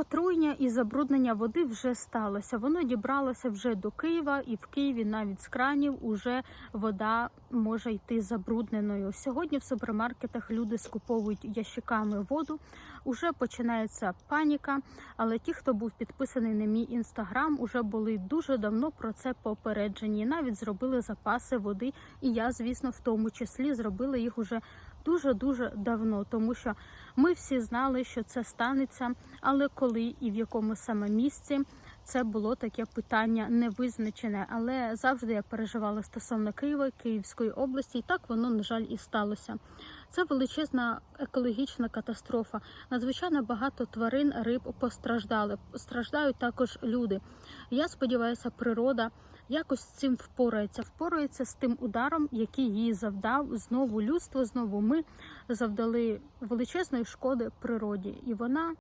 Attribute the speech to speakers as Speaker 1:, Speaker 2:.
Speaker 1: Отруєння і забруднення води вже сталося. Воно дібралося вже до Києва, і в Києві навіть з кранів уже вода може йти забрудненою. Сьогодні в супермаркетах люди скуповують ящиками воду. Уже починається паніка. Але ті, хто був підписаний на мій інстаграм, уже були дуже давно про це попереджені. Навіть зробили запаси води. І я, звісно, в тому числі зробила їх уже дуже дуже давно, тому що ми всі знали, що це станеться, але коли і в якому саме місці це було таке питання невизначене. Але завжди я переживала стосовно Києва, Київської області, і так воно на жаль і сталося. Це величезна екологічна катастрофа. Надзвичайно багато тварин, риб постраждали. Страждають також люди. Я сподіваюся, природа якось з цим впорається. Впорається з тим ударом, який їй завдав знову людство, знову ми завдали величезної шкоди природі, і вона